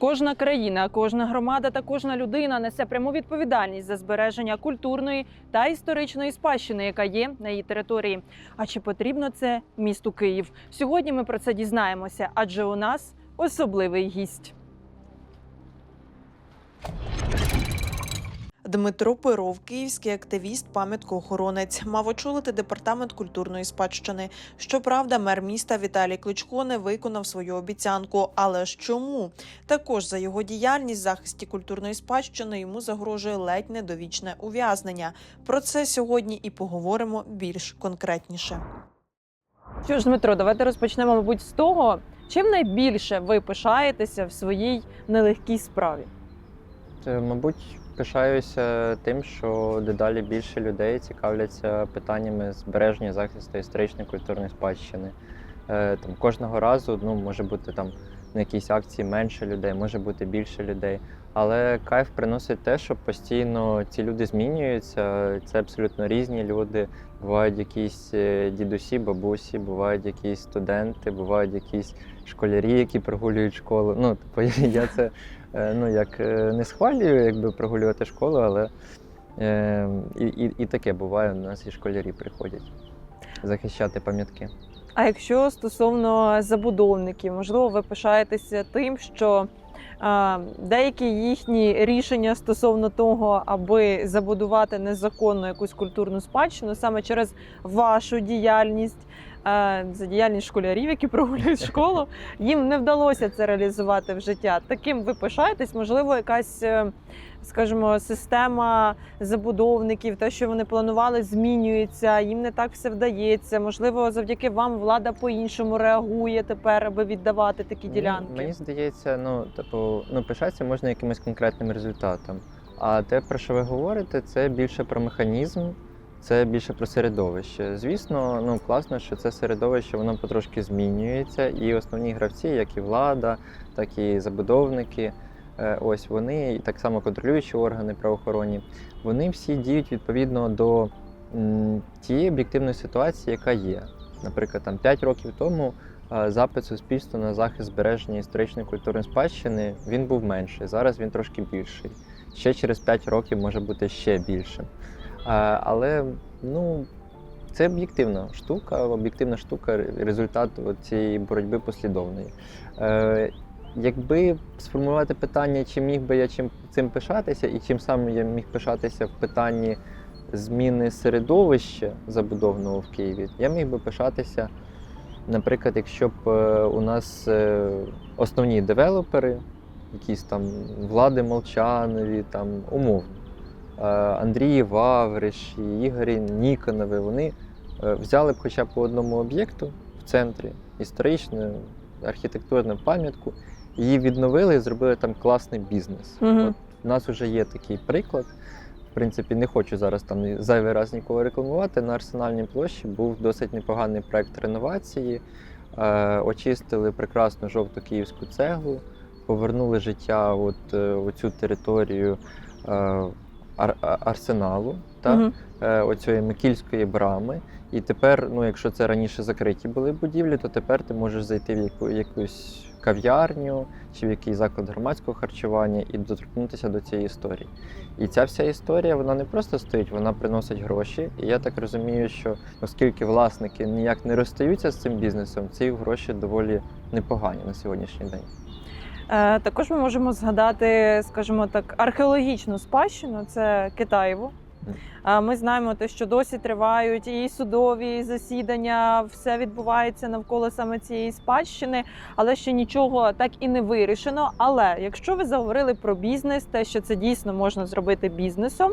Кожна країна, кожна громада та кожна людина несе пряму відповідальність за збереження культурної та історичної спадщини, яка є на її території. А чи потрібно це місту Київ? Сьогодні ми про це дізнаємося, адже у нас особливий гість. Дмитро Перов, київський активіст, пам'яткоохоронець, мав очолити департамент культурної спадщини. Щоправда, мер міста Віталій Кличко не виконав свою обіцянку. Але ж чому? Також за його діяльність в захисті культурної спадщини йому загрожує ледь не довічне ув'язнення. Про це сьогодні і поговоримо більш конкретніше. Що ж, Дмитро, давайте розпочнемо, мабуть, з того, чим найбільше ви пишаєтеся в своїй нелегкій справі. Е, Мабуть, пишаюся тим, що дедалі більше людей цікавляться питаннями збереження захисту історичної культурної спадщини. Е, Там кожного разу ну, може бути там на якійсь акції менше людей, може бути більше людей. Але кайф приносить те, що постійно ці люди змінюються. Це абсолютно різні люди. Бувають якісь е, дідусі, бабусі, бувають якісь студенти, бувають якісь школярі, які прогулюють школу. Ну, типу, я це ну, як е, не схвалюю, якби прогулювати школу, але е, і, і, і таке буває. У нас і школярі приходять захищати пам'ятки. А якщо стосовно забудовників, можливо, ви пишаєтеся тим, що деякі їхні рішення стосовно того, аби забудувати незаконно якусь культурну спадщину, саме через вашу діяльність. За діяльність школярів, які прогулюють школу, їм не вдалося це реалізувати в життя. Таким ви пишаєтесь, можливо, якась, е, скажімо, система забудовників, те, що вони планували, змінюється, їм не так все вдається. Можливо, завдяки вам влада по-іншому реагує тепер, аби віддавати такі ділянки. Мені здається, ну типу, ну пишатися можна якимось конкретним результатом. А те, про що ви говорите, це більше про механізм, це більше про середовище. Звісно, ну класно, що це середовище воно потрошки змінюється, і основні гравці, як і влада, так і забудовники. е, Ось вони і так само контролюючі органи правоохоронні, вони всі діють відповідно до тієї об'єктивної ситуації, яка є. Наприклад, там 5 років тому запит суспільства на захист збереження історичної культурної спадщини він був менший. Зараз він трошки більший. Ще через 5 років може бути ще більшим. Але ну, це об'єктивна штука, об'єктивна штука, результат цієї боротьби послідовної. Е, Якби сформувати питання, чи міг би я чим цим пишатися, і чим саме я міг пишатися в питанні зміни середовища забудовного в Києві, я міг би пишатися, наприклад, якщо б е, у нас е, основні девелопери, якісь там влади Молчанові, там умовно, Андрії Вавриш і Ігорі Ніконови, вони е, взяли б хоча б по одному об'єкту в центрі історичну архітектурну пам'ятку, її відновили і зробили там класний бізнес. Мгм. От у нас вже є такий приклад. В принципі, не хочу зараз там зайвий раз нікого рекламувати. На Арсенальній площі був досить непоганий проект реновації. Е, очистили прекрасну жовту київську цеглу, повернули життя от, е, оцю територію е, ар- арсеналу та е, оцієї Микільської брами. І тепер, ну, якщо це раніше закриті були будівлі, то тепер ти можеш зайти в яку, якусь кав'ярню чи в якийсь заклад громадського харчування і доторкнутися до цієї історії. І ця вся історія вона не просто стоїть, вона приносить гроші. І я так розумію, що оскільки власники ніяк не розстаються з цим бізнесом, ці гроші доволі непогані на сьогоднішній день. Е, Також ми можемо згадати, скажімо так, археологічну спадщину це Китаєво. Ми знаємо те, що досі тривають і судові засідання, все відбувається навколо саме цієї спадщини, але ще нічого так і не вирішено. Але якщо ви заговорили про бізнес, те, що це дійсно можна зробити бізнесом.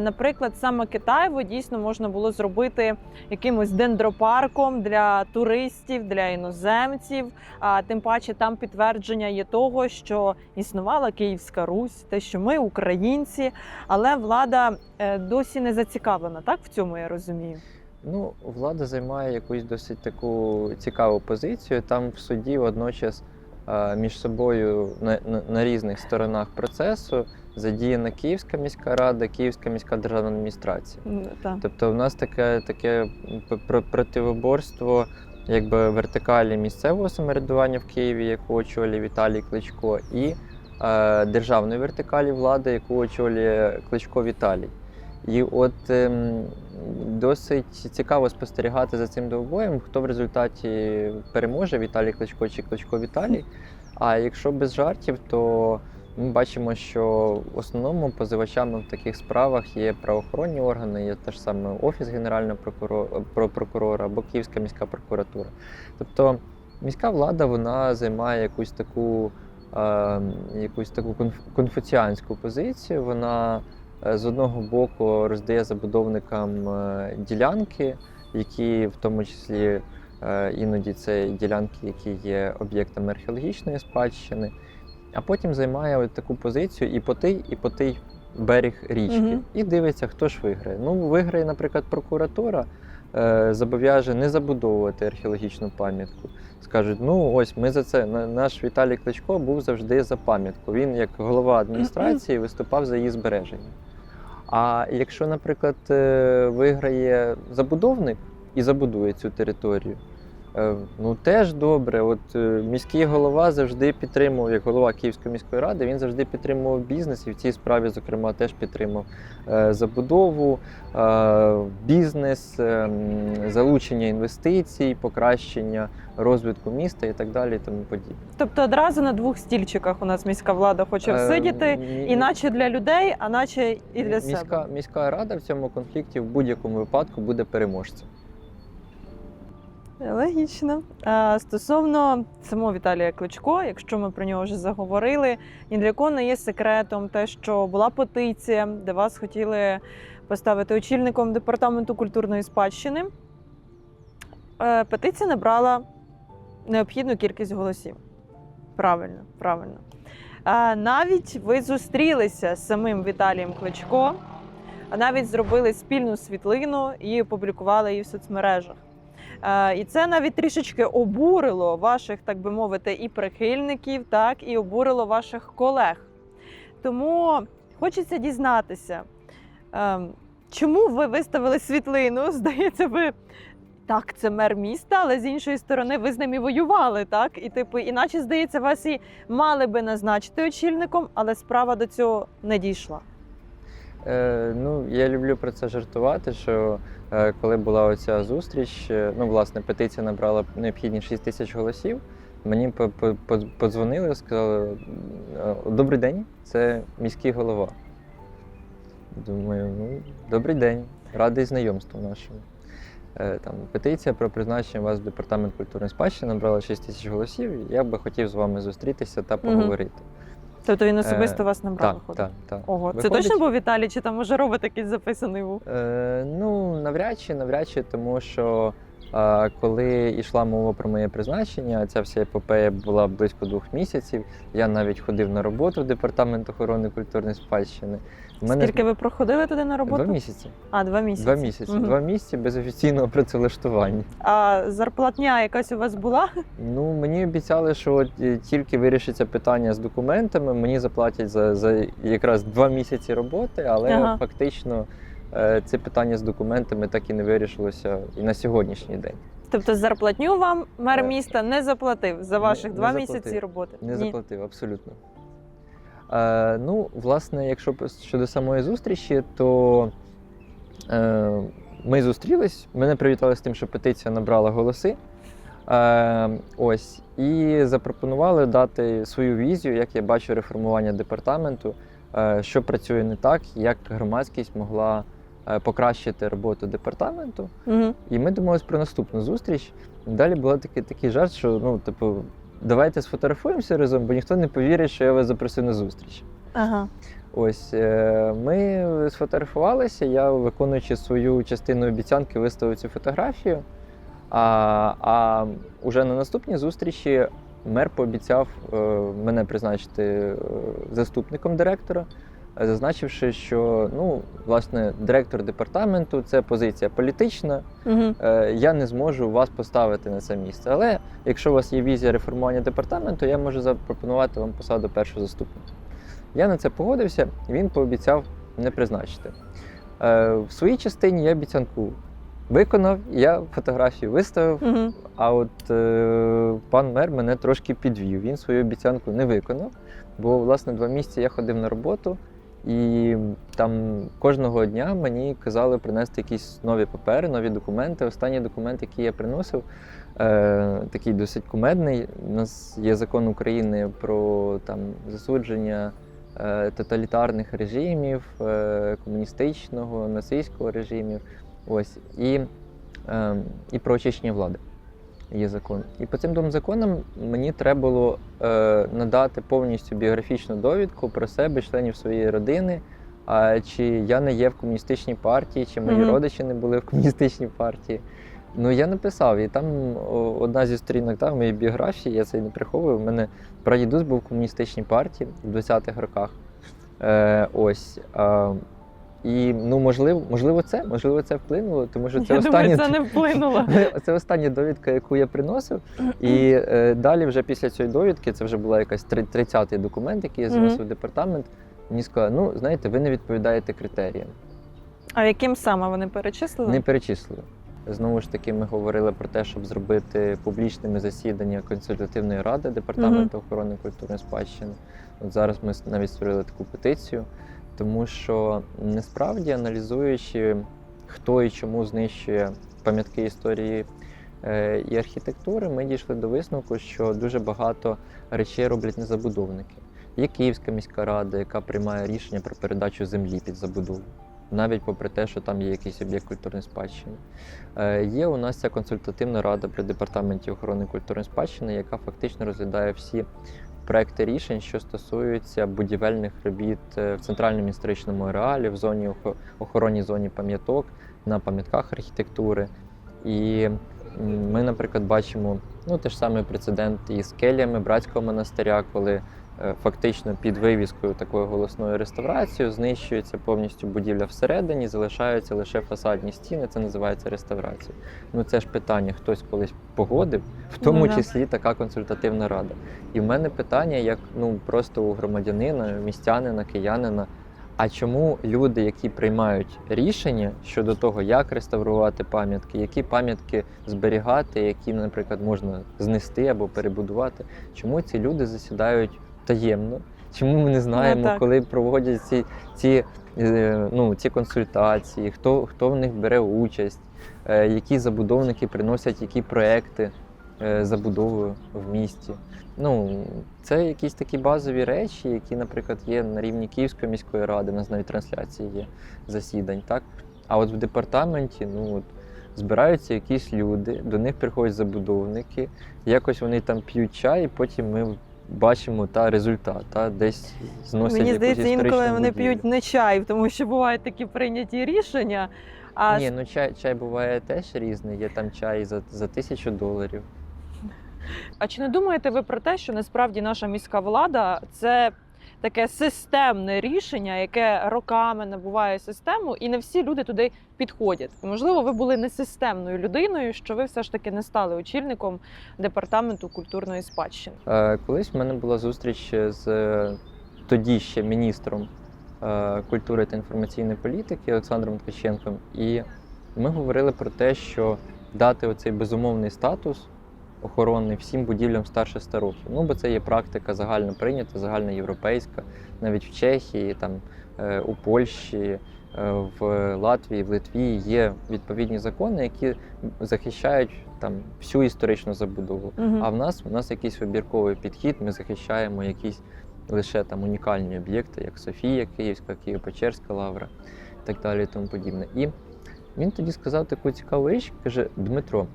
Наприклад, саме Китаєво дійсно можна було зробити якимось дендропарком для туристів, для іноземців. А тим паче там підтвердження є того, що існувала Київська Русь, те, що ми українці, але влада е, досі не зацікавлена. Так в цьому я розумію. Ну, влада займає якусь досить таку цікаву позицію. Там в суді водночас між собою на, на, на різних сторонах процесу задіяна Київська міська рада, Київська міська державна адміністрація. Так. Тобто, в нас таке таке противоборство якби вертикалі місцевого самоврядування в Києві, яку очолює Віталій Кличко, і е, державної вертикалі влади, яку очолює Кличко Віталій. І от ем, досить цікаво спостерігати за цим двобоєм, хто в результаті переможе Віталій Кличко чи Кличко Віталій. А якщо без жартів, то ми бачимо, що в основному позивачами в таких справах є правоохоронні органи, є те ж саме Офіс Генерального прокурора, прокурора або Київська міська прокуратура. Тобто міська влада вона займає якусь таку, е, якусь таку конф- конфуціанську позицію. Вона з одного боку роздає забудовникам е, ділянки, які в тому числі е, іноді це ділянки, які є об'єктами археологічної спадщини, а потім займає от таку позицію і по той, і по той берег річки. Мгм. І дивиться, хто ж виграє. Ну, виграє, наприклад, прокуратура. е, Зобов'яже не забудовувати археологічну пам'ятку. Скажуть, ну ось ми за це. на- Наш Віталій Кличко був завжди за пам'ятку. Він, як голова адміністрації, виступав за її збереження. А якщо, наприклад, е, виграє забудовник і забудує цю територію, ну теж добре. От е, міський голова завжди підтримував, як голова Київської міської ради, він завжди підтримував бізнес і в цій справі, зокрема, теж підтримав е, забудову, е, бізнес, е, залучення інвестицій, покращення розвитку міста і так далі, і тому подібне. Тобто одразу на двох стільчиках у нас міська влада хоче Е, всидіти, і наче для людей, а наче і для міська, себе. міська рада в цьому конфлікті в будь-якому випадку буде переможцем. Логічно. А, стосовно самого Віталія Кличко, якщо ми про нього вже заговорили, ні для кого не є секретом те, що була петиція, де вас хотіли поставити очільником департаменту культурної спадщини. Е, Петиція набрала необхідну кількість голосів. Правильно, правильно. А, навіть ви зустрілися з самим Віталієм Кличко, а навіть зробили спільну світлину і опублікували її в соцмережах. Е, І це навіть трішечки обурило ваших, так би мовити, і прихильників, так і обурило ваших колег. Тому хочеться дізнатися, ем, чому ви виставили світлину? Здається, ви так, це мер міста, але з іншої сторони, ви з ним і воювали, так? І типу, іначе здається, вас і мали би назначити очільником, але справа до цього не дійшла. Е, ну, я люблю про це жартувати, що е, коли була оця зустріч, е, ну, власне, петиція набрала необхідні 6 тисяч голосів. Мені по- по- по- подзвонили, сказали: е, Добрий день, це міський голова. Думаю, ну, добрий день, радий знайомству нашому. Е, Там, петиція про призначення вас в департамент культурної спадщини набрала 6 тисяч голосів. і Я би хотів з вами зустрітися та поговорити. Тобто він особисто Е, вас набрав, Так, виходить? так, так. Ого, це точно був Віталій, чи там може робот якийсь записаний був? Е, ну, навряд чи, навряд чи, тому що коли йшла мова про моє призначення, ця вся епопея була близько двох місяців. Я навіть ходив на роботу в департамент охорони культурної спадщини. У Скільки ви проходили туди на роботу? Два місяці. А, два місяці. Два місяці. Мгм. Два місяці без офіційного працевлаштування. А зарплатня якась у вас була? Ну, мені обіцяли, що от е, тільки вирішиться питання з документами, мені заплатять за, за якраз два місяці роботи, але Ага. фактично це питання з документами так і не вирішилося і на сьогоднішній день. Тобто зарплатню вам мер Е, міста не заплатив за ваших не два заплатив. місяці роботи? Не Ні. заплатив, абсолютно. Е, ну, власне, якщо щодо самої зустрічі, то е, ми зустрілись. Мене привітали з тим, що петиція набрала голоси. Е, ось, і запропонували дати свою візію, як я бачу реформування департаменту, е, що працює не так, як громадськість могла е, покращити роботу департаменту. Мгм. І ми домовились про наступну зустріч. Далі був такий, такий жарт, що ну, типу, давайте сфотографуємося разом, бо ніхто не повірить, що я вас запросив на зустріч. Ага. Ось е, ми сфотографувалися. Я, виконуючи свою частину обіцянки, виставив цю фотографію. А, а уже на наступній зустрічі мер пообіцяв е, мене призначити е, заступником директора, е, зазначивши, що ну, власне, директор департаменту це позиція політична. Угу. Я не зможу вас поставити на це місце. Але якщо у вас є візія реформування департаменту, я можу запропонувати вам посаду першого заступника. Я на це погодився, він пообіцяв не призначити. Е, В своїй частині я обіцянку виконав, я фотографію виставив, Угу. а от е, пан мер мене трошки підвів. Він свою обіцянку не виконав, бо власне два місяці я ходив на роботу, і там кожного дня мені казали принести якісь нові папери, нові документи. Останній документ, який я приносив, е, такий досить кумедний. У нас є закон України про там засудження. е, Тоталітарних режимів, е, комуністичного, нацистського режимів, ось і, е, і про очищення влади є закон. І по цим двом законам мені треба було е, надати повністю біографічну довідку про себе, членів своєї родини. А чи я не є в комуністичній партії, чи мої Мгм. родичі не були в комуністичній партії. Ну я написав, і там одна зі сторінок там, моєї біографії, я це і не приховую. У мене прадідусь був в комуністичній партії в 20-х роках. Е, ось. А, і ну, можливо, можливо, це, можливо, це вплинуло, тому що це Я думаю, це не вплинуло. Це остання довідка, яку я приносив. І е, далі, вже після цієї довідки, це вже була якась 30-й документ, який я заносив в департамент. Мені сказали, ну знаєте, ви не відповідаєте критеріям. А яким саме вони перечислили? Не перечислили. Знову ж таки, ми говорили про те, щоб зробити публічними засідання консультативної ради департаменту охорони культурної спадщини. От зараз ми навіть створили таку петицію, тому що насправді аналізуючи, хто і чому знищує пам'ятки історії е, і архітектури, ми дійшли до висновку, що дуже багато речей роблять не забудовники. Є Київська міська рада, яка приймає рішення про передачу землі під забудову навіть попри те, що там є якийсь об'єкт культурної спадщини. Е, Є у нас ця консультативна рада при департаменті охорони культурної спадщини, яка фактично розглядає всі проекти рішень, що стосуються будівельних робіт е, в центральному історичному ареалі, в зоні охо- охоронній зоні пам'яток, на пам'ятках архітектури. І ми, наприклад, бачимо ну, те ж саме прецедент із келіями братського монастиря, коли фактично під вивіскою такою голосною реставрацією знищується повністю будівля всередині, залишаються лише фасадні стіни. Це називається реставрація. Ну це ж питання, хтось колись погодив, в тому Ну числі така консультативна рада. І в мене питання, як ну просто у громадянина, містянина, киянина. А чому люди, які приймають рішення щодо того, як реставрувати пам'ятки, які пам'ятки зберігати, які, наприклад, можна знести або перебудувати, чому ці люди засідають таємно? Чому ми не знаємо, так. коли проводять ці, ці, е, ну, ці консультації, хто, хто в них бере участь, е, які забудовники приносять які проекти е, забудови в місті? Ну, це якісь такі базові речі, які, наприклад, є на рівні Київської міської ради, у нас навіть трансляції є засідань, так? А от в департаменті, ну от збираються якісь люди, до них приходять забудовники, якось вони там п'ють чай, і потім ми бачимо та результат, та десь зносять Мені якусь здається, інколи історичну вони будівлю. п'ють не чай, тому що бувають такі прийняті рішення. А Ні, ну чай, чай буває теж різний. Є там чай за, за тисячу доларів. А чи не думаєте ви про те, що насправді наша міська влада це таке системне рішення, яке роками набуває систему, і не всі люди туди підходять? Можливо, ви були не системною людиною, що ви все ж таки не стали очільником департаменту культурної спадщини. Е, Колись в мене була зустріч з е, тоді ще міністром е, культури та інформаційної політики Олександром Ткаченком, і ми говорили про те, що дати оцей безумовний статус охоронний всім будівлям старше 100 років. Ну, бо це є практика загально прийнята, загальноєвропейська, навіть в Чехії, там, е, у Польщі, е, в Латвії, в Литві є відповідні закони, які захищають там всю історичну забудову. Мгм. А в нас у нас якийсь вибірковий підхід, ми захищаємо якісь лише там унікальні об'єкти, як Софія Київська, Києво-Печерська лавра і так далі і тому подібне. І він тоді сказав таку цікаву річ, каже: Дмитро,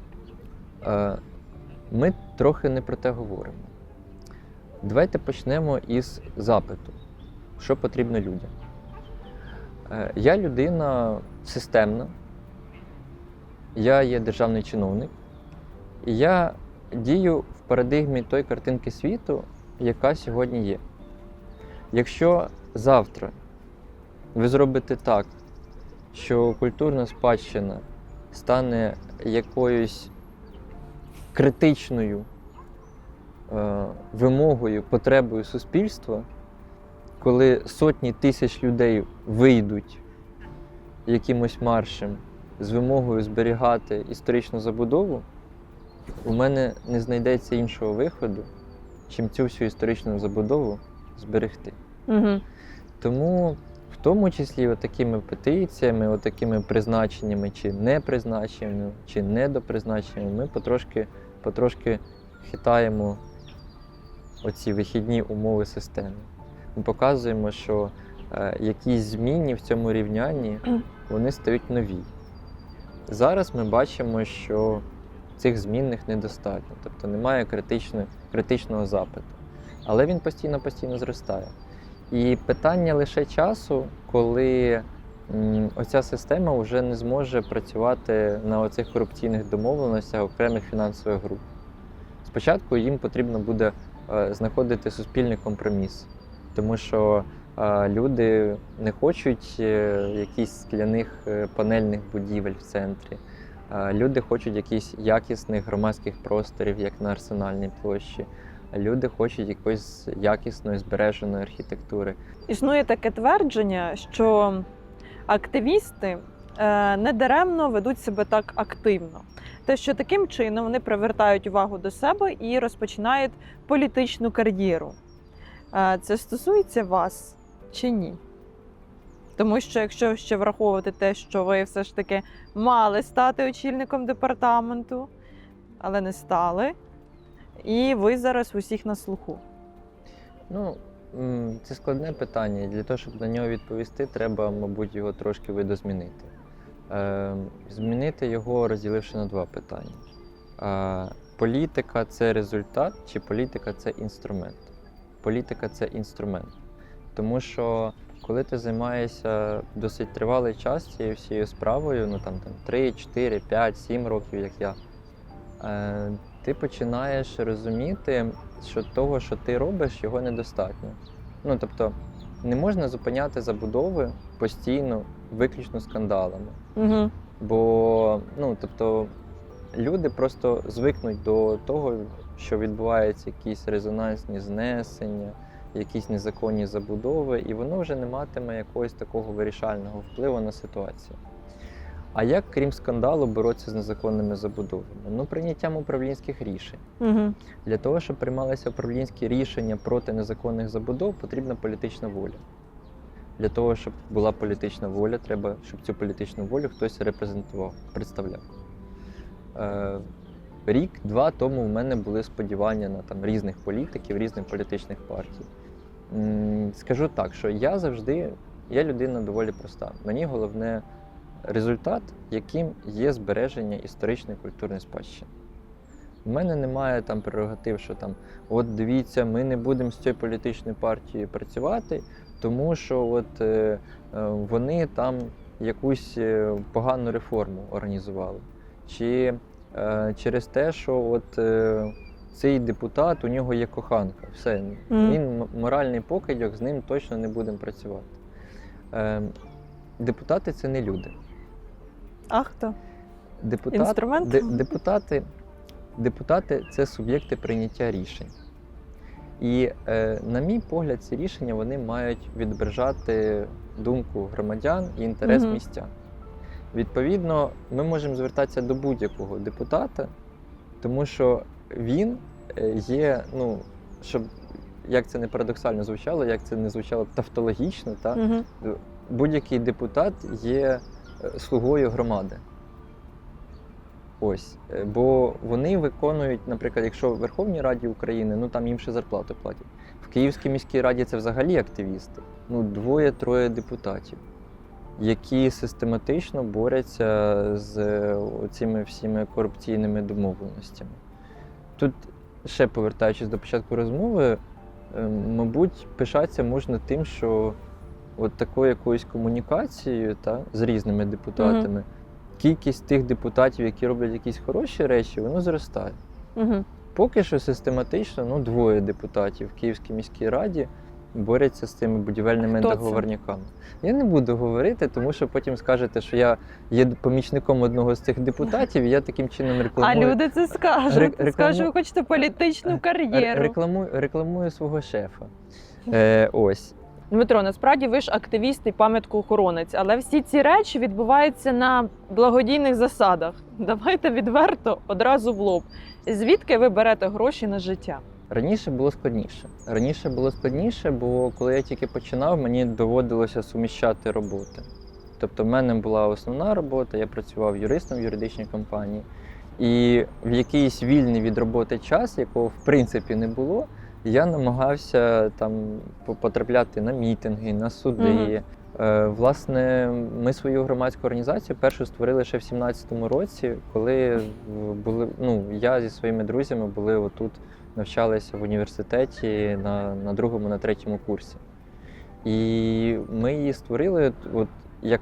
е, ми трохи не про те говоримо. Давайте почнемо із запиту, що потрібно людям. Е, Я людина системна, я є державний чиновник, і я дію в парадигмі той картинки світу, яка сьогодні є. Якщо завтра ви зробите так, що культурна спадщина стане якоюсь критичною е, вимогою, потребою суспільства, коли сотні тисяч людей вийдуть якимось маршем з вимогою зберігати історичну забудову, у мене не знайдеться іншого виходу, чим цю всю історичну забудову зберегти. Угу. Тому в тому числі отакими петиціями, отакими призначеннями чи не призначеннями, чи недопризначеннями, ми потрошки, потрошки хитаємо оці вихідні умови системи. Ми показуємо, що е, якісь зміни в цьому рівнянні вони стають нові. Зараз ми бачимо, що цих змінних недостатньо, тобто немає критичного запиту. Але він постійно-постійно зростає. І питання лише часу, коли оця система вже не зможе працювати на оцих корупційних домовленостях окремих фінансових груп. Спочатку їм потрібно буде е, знаходити суспільний компроміс, тому що е, люди не хочуть е, якісь скляних панельних будівель в центрі. Люди хочуть якісь якісних громадських просторів, як на арсенальній площі. Люди хочуть якоїсь якісної збереженої архітектури. Існує таке твердження, що активісти е, недаремно ведуть себе так активно. Те, що таким чином вони привертають увагу до себе і розпочинають політичну кар'єру. Е, Це стосується вас чи ні? Тому що якщо ще враховувати те, що ви все ж таки мали стати очільником департаменту, але не стали, і ви зараз усіх на слуху. Ну, це складне питання. і Для того, щоб на нього відповісти, треба, мабуть, його трошки видозмінити. Е, змінити його, розділивши на два питання. Політика це результат, чи політика це інструмент? Політика це інструмент. Тому що коли ти займаєшся досить тривалий час цією всією справою, ну там, там 3, 4, 5, 7 років, як я, е, ти починаєш розуміти, що того, що ти робиш, його недостатньо. Ну тобто не можна зупиняти забудови постійно, виключно скандалами. Угу. Бо ну, тобто, люди просто звикнуть до того, що відбуваються якісь резонансні знесення, якісь незаконні забудови, і воно вже не матиме якогось такого вирішального впливу на ситуацію. А як, крім скандалу, боротися з незаконними забудовами? Ну, прийняттям управлінських рішень. Угу. Для того, щоб приймалися управлінські рішення проти незаконних забудов, потрібна політична воля. Для того, щоб була політична воля, треба, щоб цю політичну волю хтось репрезентував, представляв. Е, Рік-два тому в мене були сподівання на там, різних політиків, різних політичних партій. Скажу так, що я завжди, я людина доволі проста. Мені головне результат, яким є збереження історичної культурної спадщини. У мене немає там прерогатив, що там, от дивіться, ми не будемо з цією політичною партією працювати, тому що от, е, е, вони там якусь е, погану реформу організували. Чи е, через те, що от, е, цей депутат, у нього є коханка. Все, Мгм. він моральний покидьок, з ним точно не будемо працювати. Е, депутати це не люди. А хто? Депутат, Інструмент? де- депутати, депутати це суб'єкти прийняття рішень. І, е, на мій погляд, ці рішення вони мають відображати думку громадян і інтерес Мгм. містян. Відповідно, ми можемо звертатися до будь-якого депутата, тому що він е, є, ну, щоб як це не парадоксально звучало, як це не звучало тавтологічно, та, Угу. будь-який депутат є слугою громади. Ось. Е, Бо вони виконують, наприклад, якщо в Верховній Раді України, ну там їм ще зарплату платять. В Київській міській раді це взагалі активісти. Ну, двоє-троє депутатів, які систематично борються з е, цими всіми корупційними домовленостями. Тут, ще повертаючись до початку розмови, е, мабуть, пишатися можна тим, що от такою якоюсь комунікацією та, з різними депутатами, кількість тих депутатів, які роблять якісь хороші речі, воно зростає. Угу. Поки що систематично ну, двоє депутатів в Київській міській раді борються з цими будівельними Хто це? договорниками. Я не буду говорити, тому що потім скажете, що я є помічником одного з цих депутатів, і я таким чином А люди це скажуть. Рек- рекламу- Скажуть, ви хочете політичну кар'єру. Рекламую, рекламую свого шефа. Е, ось. Дмитро, насправді ви ж активіст і пам'яткоохоронець, але всі ці речі відбуваються на благодійних засадах. Давайте відверто одразу в лоб. Звідки ви берете гроші на життя? Раніше було складніше. Раніше було складніше, бо коли я тільки починав, мені доводилося суміщати роботи. Тобто, в мене була основна робота, я працював юристом в юридичній компанії, і в якийсь вільний від роботи час, якого в принципі не було, я намагався там потрапляти на мітинги, на суди. Е, Власне, ми свою громадську організацію першу створили ще в 17-му році, коли були ну я зі своїми друзями були отут, навчалися в університеті на, на другому, на третьому курсі. І ми її створили от як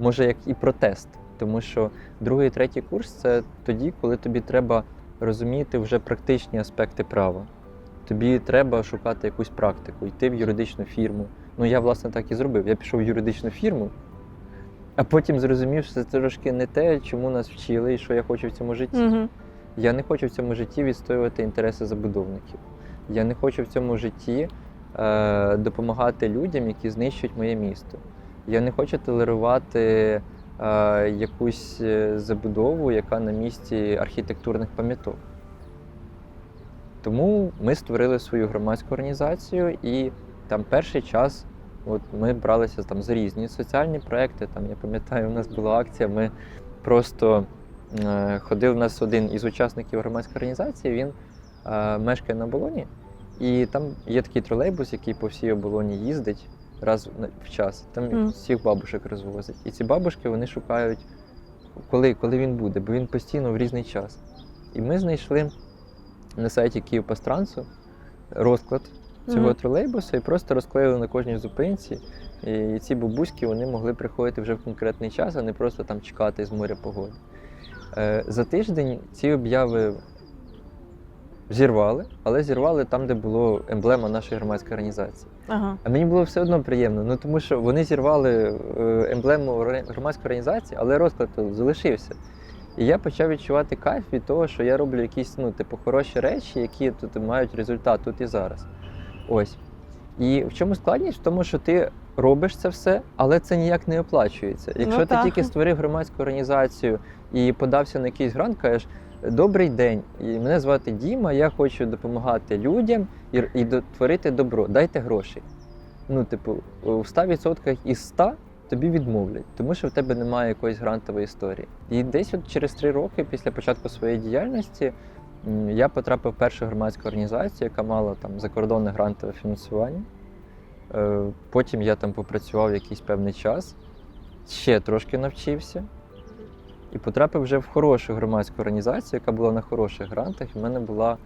може як і протест, тому що другий, третій курс це тоді, коли тобі треба розуміти вже практичні аспекти права. Тобі треба шукати якусь практику, йти в юридичну фірму. Ну я власне так і зробив. Я пішов в юридичну фірму, а потім зрозумів, що це трошки не те, чому нас вчили і що я хочу в цьому житті. Угу. Я не хочу в цьому житті відстоювати інтереси забудовників. Я не хочу в цьому житті е, допомагати людям, які знищують моє місто. Я не хочу толерувати е, якусь е, забудову, яка на місці архітектурних пам'яток. Тому ми створили свою громадську організацію, і там перший час от ми бралися там за різні соціальні проекти. Там я пам'ятаю, у нас була акція. Ми просто е, ходив у нас один із учасників громадської організації. Він е, мешкає на Болоні, і там є такий тролейбус, який по всій оболоні їздить раз в час. Там Мгм. всіх бабушек розвозить. І ці бабушки вони шукають, коли, коли він буде, бо він постійно в різний час. І ми знайшли на сайті Київпастрансу розклад цього Мгм. тролейбуса і просто розклеїли на кожній зупинці. І ці бабуськи вони могли приходити вже в конкретний час, а не просто там чекати з моря погоди. Е, За тиждень ці обяви зірвали, але зірвали там, де було емблема нашої громадської організації. Ага. А мені було все одно приємно, ну тому що вони зірвали е, емблему громадської організації, але розклад залишився. І я почав відчувати кайф від того, що я роблю якісь ну, типу, хороші речі, які тут мають результат тут і зараз. Ось. І в чому складність? В тому, що ти робиш це все, але це ніяк не оплачується. Якщо ти так. тільки створив громадську організацію і подався на якийсь грант, кажеш, добрий день, і мене звати Діма, я хочу допомагати людям і, і творити добро. Дайте гроші. Ну, типу, в 100% із 100 тобі відмовлять, тому що в тебе немає якоїсь грантової історії. І десь от через три роки після початку своєї діяльності я потрапив в першу громадську організацію, яка мала там закордонне грантове фінансування. Е, Потім я там попрацював якийсь певний час, ще трошки навчився і потрапив вже в хорошу громадську організацію, яка була на хороших грантах. І в мене була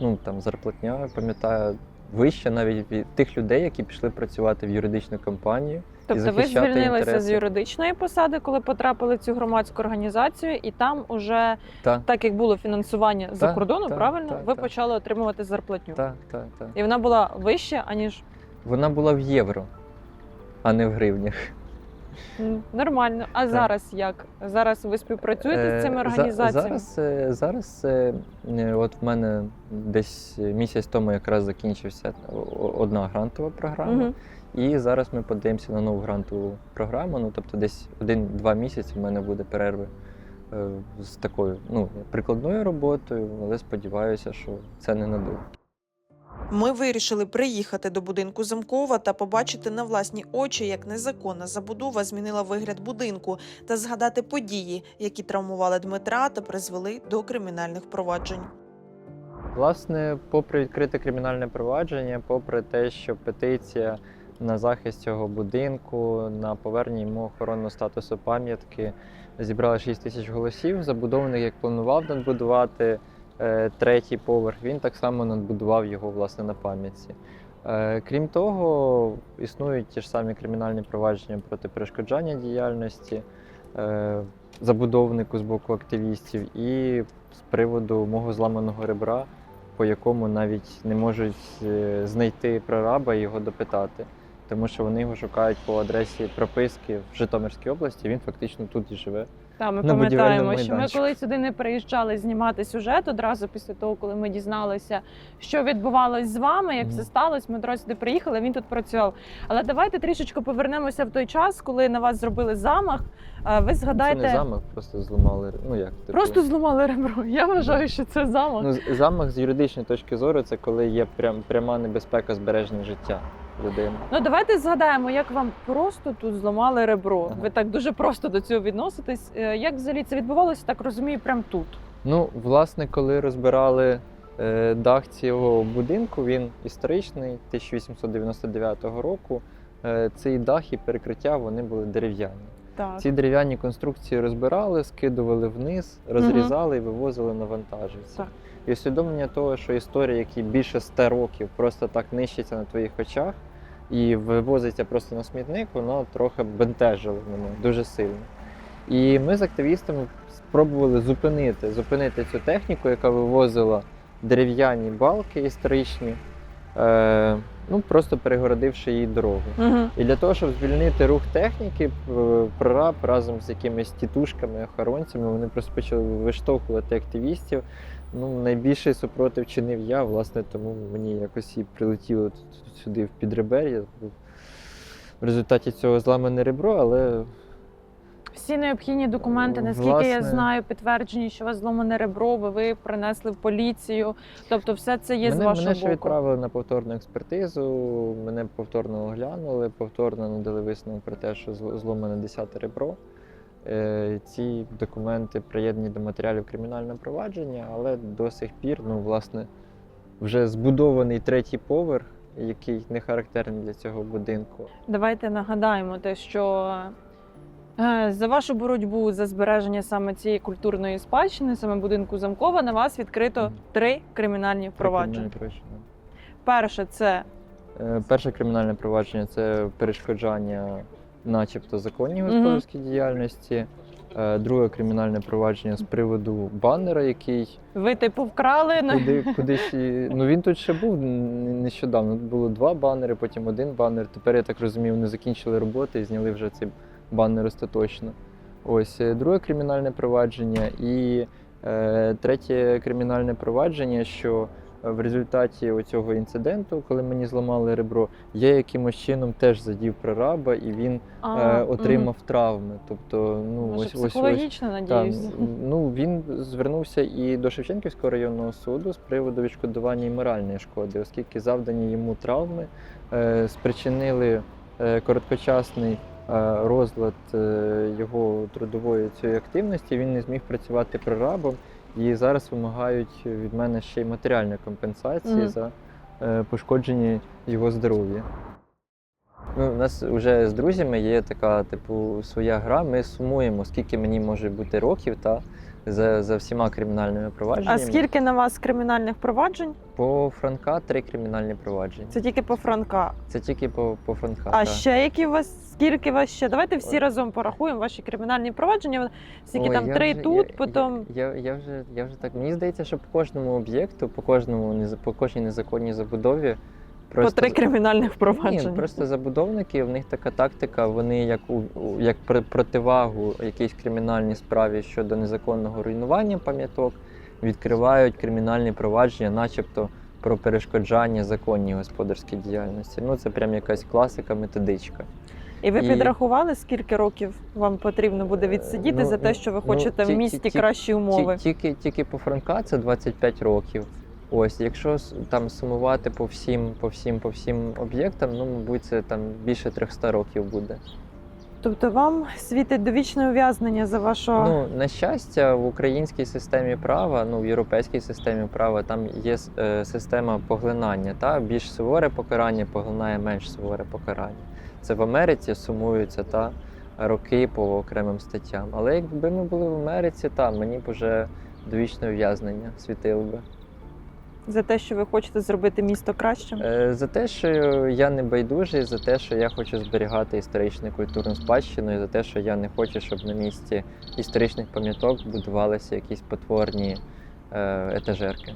ну, там, зарплатня, пам'ятаю, вища навіть від тих людей, які пішли працювати в юридичну компанію. Тобто ви звільнилися звільнилися з юридичної посади, коли потрапили в цю громадську організацію, і там уже Так, так як було фінансування за кордону, та, правильно, та, ви та. почали отримувати зарплатню. так, так, так. І вона була вища, аніж Вона була в євро, а не в гривнях. Нормально. А зараз як? Зараз ви співпрацюєте з цими Е, організаціями? Зараз, е, зараз е, от в мене десь місяць тому якраз закінчився одна грантова програма. Мгм. І зараз ми подаємося на нову грантову програму. Ну, тобто десь один-два місяці в мене буде перерви з такою ну, прикладною роботою, але сподіваюся, що це не надовго. Ми вирішили приїхати до будинку Замкова та побачити на власні очі, як незаконна забудова змінила вигляд будинку, та згадати події, які травмували Дмитра та призвели до кримінальних проваджень. Власне, попри відкрите кримінальне провадження, попри те, що петиція на захист цього будинку, на повернення йому охоронного статусу пам'ятки зібрала 6 тисяч голосів. Забудовник, як планував надбудувати третій поверх, він так само надбудував його власне на пам'ятці. Е, крім того, існують ті ж самі кримінальні провадження проти перешкоджання діяльності е, забудовнику з боку активістів і з приводу мого зламаного ребра, по якому навіть не можуть е, знайти прораба і його допитати, тому що вони його шукають по адресі прописки в Житомирській області. Він фактично тут і живе. Та ми пам'ятаємо, що ми коли сюди не приїжджали знімати сюжет одразу після того, коли ми дізналися, що відбувалось з вами, як все сталося. Ми одразу сюди приїхали. Він тут працював. Але давайте трішечки повернемося в той час, коли на вас зробили замах. Ви Це не замах, просто зламали. Ну як типу, просто зламали ребро. Я вважаю, що це замах. ну, замах з юридичної точки зору, це коли є прям пряма небезпека збереження життя людини. Ну давайте згадаємо, як вам просто тут зламали ребро. Ага. Ви так дуже просто до цього відноситесь. Е, Як взагалі це відбувалося, так розумію, прямо тут. Ну, власне, коли розбирали е, дах цього будинку, він історичний 1899 року. Е, цей дах і перекриття вони були дерев'яні. Так. Ці дерев'яні конструкції розбирали, скидували вниз, розрізали і вивозили на вантажівці. Так. І усвідомлення того, що історія, які більше 100 років просто так нищиться на твоїх очах і вивозиться просто на смітник, воно трохи бентежило мене дуже сильно. І ми з активістами спробували зупинити, зупинити цю техніку, яка вивозила дерев'яні балки історичні, е, ну просто перегородивши їй дорогу. Угу. І для того, щоб звільнити рух техніки, е, прораб разом з якимись тітушками, охоронцями, вони просто почали виштовхувати активістів. Ну, найбільший супротив чинив я, власне, тому мені якось і прилетіло сюди в підребер'я. В результаті цього зламане ребро, але Всі необхідні документи, наскільки я Власне. знаю, підтверджені, що у вас зломане ребро, ви, ви принесли в поліцію. Тобто, все це є з мене, вашого мене ще боку. відправили на повторну експертизу, мене повторно оглянули, повторно надали висновок про те, що зл- зломане 10 ребро. Е, Ці документи приєднані до матеріалів кримінального провадження, але до сих пір, ну, власне, вже збудований третій поверх, який не характерний для цього будинку. Давайте нагадаємо те, що е, за вашу боротьбу за збереження саме цієї культурної спадщини, саме будинку Замкова, на вас відкрито три кримінальні провадження. Перше це Е, Перше кримінальне провадження це перешкоджання, начебто, законній господарській діяльності. Е, Друге кримінальне провадження з приводу банера, який ви типу вкрали на куди, кудись. Ну він тут ще був нещодавно. Було два банери, потім один банер. Тепер я так розумію, вони закінчили роботи і зняли вже цей банер остаточно. Ось е, друге кримінальне провадження і е, третє кримінальне провадження, що в результаті цього інциденту, коли мені зламали ребро, я якимось чином теж задів прораба, і він А, е, отримав мгм. травми. Тобто, ну Може, ось ось ось. психологічно, Та, ну він звернувся і до Шевченківського районного суду з приводу відшкодування і моральної шкоди, оскільки завдані йому травми е, спричинили е, короткочасний е, розлад е, його трудової цієї активності. Він не зміг працювати прорабом і зараз вимагають від мене ще й матеріальної компенсації Мгм. за е, пошкодження його здоров'я. Ну, у нас вже з друзями є така, типу, своя гра. Ми сумуємо, скільки мені може бути років та за, за всіма кримінальними провадженнями. А скільки на вас кримінальних проваджень? По Франка три кримінальні провадження. Це тільки по Франка. Це тільки по, по Франка. А та. ще які у вас, скільки у вас ще? Давайте всі Ой. разом порахуємо ваші кримінальні провадження. Скільки Ой, там три вже- тут, я, потім. Я, я, я, вже, я вже так. Мені здається, що по кожному об'єкту, по кожному по кожній незаконній забудові. По три кримінальних Ні, просто забудовники, в них така тактика, вони як у як при- противагу якійсь кримінальній справі щодо незаконного руйнування пам'яток, відкривають кримінальні провадження, начебто про перешкоджання законній господарській діяльності. Ну це прям якась класика, методичка. І ви і- підрахували, скільки років вам потрібно буде відсидіти Ну, за те, ну, що ви ну, хочете ті- в місті ті- кращі умови? Ті- Тільки, тільки по Франка це 25 років. Ось, якщо там сумувати по всім, по всім, по всім об'єктам, ну мабуть, це там більше 300 років буде. Тобто вам світить довічне ув'язнення за вашого. Ну, на щастя, в українській системі права, ну в європейській системі права, там є е, система поглинання. Та більш суворе покарання поглинає менш суворе покарання. Це в Америці сумуються та роки по окремим статтям. Але якби ми були в Америці, та мені б уже довічне ув'язнення світило би. За те, що ви хочете зробити місто кращим? Е, За те, що я не байдужий, за те, що я хочу зберігати історичну культурну спадщину, і за те, що я не хочу, щоб на місці історичних пам'яток будувалися якісь потворні е, етажерки.